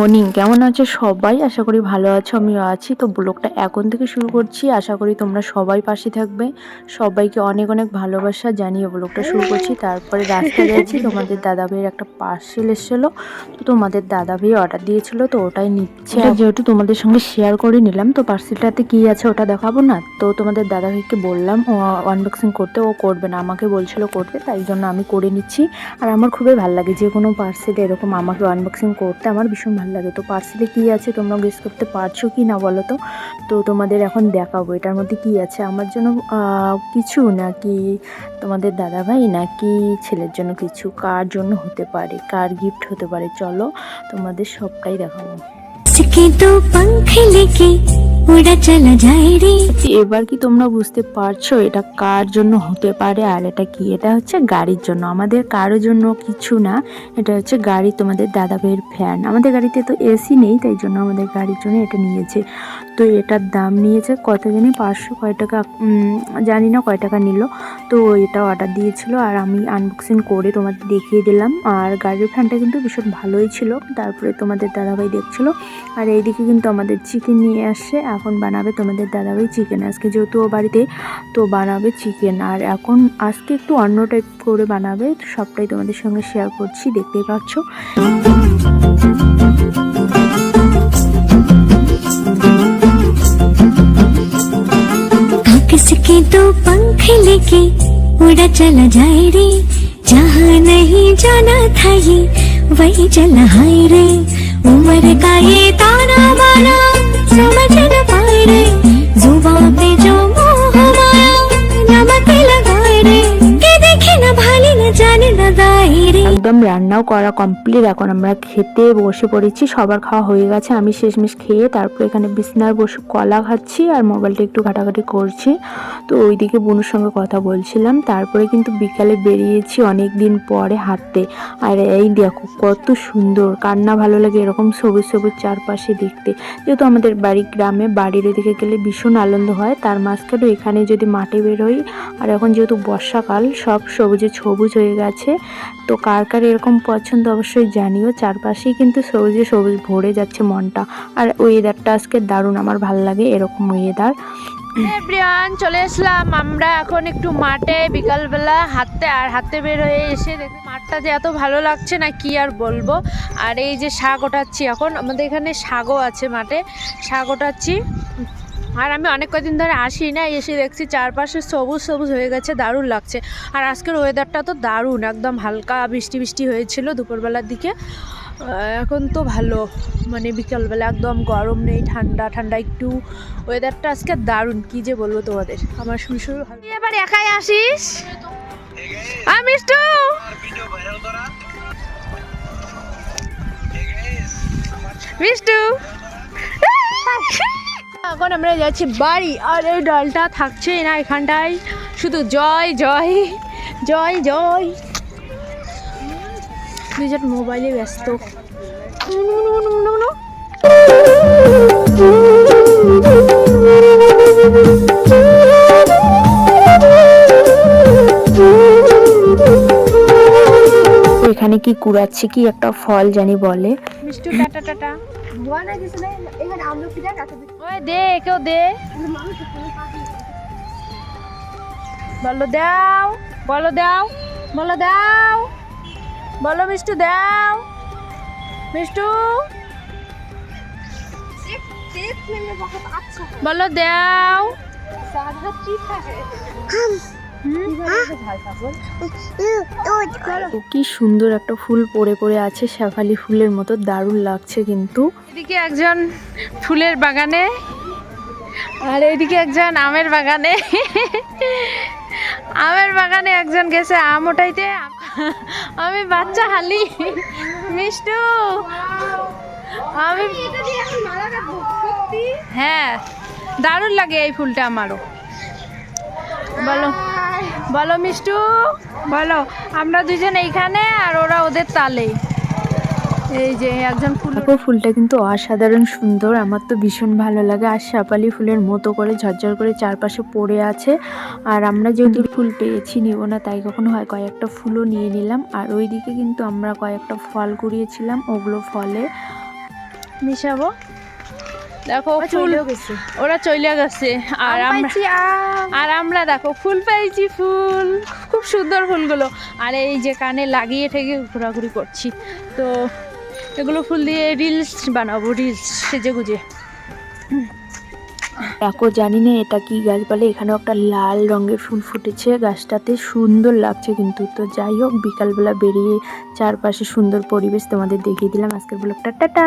Morning, কেমন আছো সবাই? আশা করি ভালো আছো, আমিও আছি। তো ব্লগটা এখন থেকে শুরু করছি। আশা করি তোমরা সবাই পাশে থাকবে। সবাইকে অনেক অনেক ভালোবাসা জানিয়ে ব্লগটা শুরু করছি। তারপরে রাস্তায় যাচ্ছি, তোমাদের দাদা ভাইয়ের একটা পার্সেল এসেছিল। তো তোমাদের দাদা ভাই অর্ডার দিয়েছিল, তো ওটাই নিচ্ছে। যেহেতু তোমাদের সঙ্গে শেয়ার করে নিলাম, তো পার্সেলটাতে কি আছে ওটা দেখাবো না? তো তোমাদের দাদা ভাইকে বললাম, ও আনবক্সিং করতে, ও করবে না। আমাকে বলছিল করতে, তাই জন্য আমি করে নিচ্ছি। আর আমার খুবই ভালো লাগে যে কোনো পার্সেল এরকম আমাকে আনবক্সিং করতে। আমার ভীষণ ভালো লাগে তো পার্সেলে কী আছে তোমরা গেস করতে পারছ কি না বলো তো? তো তোমাদের এখন দেখাবো এটার মধ্যে কী আছে। আমার জন্য কিছু নাকি তোমাদের দাদাভাই নাকি ছেলের জন্য কিছু? কার জন্য হতে পারে? কার গিফট হতে পারে? চলো তোমাদের সবটাই দেখাবো। এবার কি তোমরা বুঝতে পারছ এটা কার জন্য হতে পারে আর এটা কি? এটা হচ্ছে গাড়ির জন্য। আমাদের কারও জন্য কিছু না। এটা হচ্ছে গাড়ি তোমাদের দাদা ভাইয়ের ফ্যান আমাদের গাড়িতে তো এসি নেই, তাই জন্য আমাদের গাড়ির জন্য এটা নিয়েছে। তো এটার দাম নিয়েছে কত জানি? পাঁচশো কয় টাকা জানি না কয় টাকা নিল। তো এটা অর্ডার দিয়েছিল আর আমি আনবক্সিং করে তোমাদের দেখিয়ে দিলাম। আর গাড়ির ফ্যানটা কিন্তু ভীষণ ভালোই ছিল। তারপরে তোমাদের দাদাভাই দেখছিলো। আর এইদিকে কিন্তু আমাদের চিকেন নিয়ে আসে এখন বানাবে তোমাদের দাদাভাই চিকেন আজকে যেহেতু ও বাড়িতে তো বানাবে চিকেন আর এখন আজকে একটু অন্য টাইপ করে বানাবে তো সবটাই তোমাদের সঙ্গে শেয়ার করছি দেখতেই পাচ্ছ आकाश के दो पंख लेके उड़ा चला जाए रे जहाँ नहीं जाना था ये वही चला हाय रे उम्र का ये ताना बाना so much in the একদম রান্নাও করা কমপ্লিট এখন আমরা খেতে বসে পড়েছি, সবার খাওয়া হয়ে গেছে, আমি শেষমেশ খেয়ে তারপর এখানে বিছনার বসে কলা খাচ্ছি আর মোবাইলটা একটু ঘাটাঘাটি করছি। তো ওইদিকে বোনের সঙ্গে কথা বলছিলাম, তারপরে কিন্তু বিকালে বেরিয়েছি অনেক দিন পরে হাঁটতে। আর এই দেখো কত সুন্দর কান্না ভালো লাগে এরকম সবুজ সবুজ চারপাশে দেখতে। যেহেতু আমাদের বাড়ি গ্রামে, বাড়ির ওদিকে গেলে ভীষণ আনন্দ হয়, তার মাঝখানে এখানে যদি মাঠে বেরোই, আর এখন যেহেতু বর্ষাকাল, সব সবুজে সবুজ হয়ে গেছে, তো কার কার এরকম পছন্দ অবশ্যই জানিও। চারপাশেই কিন্তু সবুজে সবুজ ভরে যাচ্ছে মনটা। আর ওয়েদারটা আজকে দারুণ, আমার ভালো লাগে এরকম ওয়েদার এভরিওয়ান চলে আসলাম। আমরা এখন একটু মাঠে, বিকালবেলা হাঁটতে, আর হাঁটতে বের হয়ে এসে দেখি মাঠটা যে এত ভালো লাগছে না, কি আর বলব। আর এই যে শাক ওঠাচ্ছি এখন, আমাদের এখানে শাকও আছে মাঠে, শাক ওঠাচ্ছি। আর আমি অনেক কদিন ধরে আসি না, এসে দেখছি চারপাশে সবুজ সবুজ হয়ে গেছে, দারুণ লাগছে। আর আজকের ওয়েদারটা তো দারুণ, একদম হালকা বৃষ্টি বৃষ্টি হয়েছিল দুপুরবেলার দিকে। এখন তো ভালো মানে বিকালবেলা একদম গরম নেই, ঠান্ডা ঠান্ডা একটু। ওয়েদারটা আজকে দারুণ, কি যে বলব তোমাদের? আমার শুরু শুরু এবার একাই আসিস? আমি মিষ্টু! এখন আমরা যাচ্ছি বাড়ি, আর এই ডালটা থাকছে না এখানটায়। শুধু জয় জয় জয় জয়। দুজন মোবাইলে ব্যস্ত। কুড়াচ্ছে কি একটা ফল জানি বলে। Mishtu tata tata. ওই দে কেউ দে। বলো দাও বলো দাও বলো দাও বলো মিষ্টু দাও। মিষ্টু। বলো দাও। তো কি সুন্দর একটা ফুল পড়ে পড়ে আছে শেফালি ফুলের মতো দারুণ লাগছে কিন্তু। এদিকে একজন ফুলের বাগানে আর এদিকে একজন আমের বাগানে। আমের বাগানে একজন গেছে আম ওঠাইতে। আমি বাচ্চা হালি মিষ্টু। আমি হ্যাঁ দারুণ লাগে এই ফুলটা আমারও। বলো। বলো মিষ্টু। বলো আমরা দুজন এইখানে আর ওরা ওদের তালে। এই যে একজন ফুল ফুলটা কিন্তু অসাধারণ সুন্দর। আমার তো ভীষণ ভালো লাগে। আর শেফালি ফুলের মতো করে ঝরঝর করে চারপাশে পড়ে আছে। আর আমরা যেহেতু ফুল পেয়েছি নিব না তাই কখনো হয় কয়েকটা ফুলও নিয়ে নিলাম। আর ওইদিকে কিন্তু আমরা কয়েকটা ফল কুড়িয়েছিলাম ওগুলো ফলে মিশাবো? দেখো ফুল ওরা চলে গেছে। আর আমরা আর আমরা দেখো ফুল পাইছি ফুল। খুব সুন্দর ফুলগুলো। আর এই যে কানে লাগিয়ে থেকে ঘোরাঘুরি করছি। তো এগুলো ফুল দিয়ে রিলস বানাবো রিলস সেজে গুজে। দেখো জানি না এটা কি গাছ বলে এখানেও একটা লাল রঙের ফুল ফুটেছে। গাছটাতে সুন্দর লাগছে কিন্তু। তো যাই হোক বিকালবেলা বেরিয়ে চারপাশে সুন্দর পরিবেশ তোমাদের দেখিয়ে দিলাম। আজকের ব্লগটা টাটা!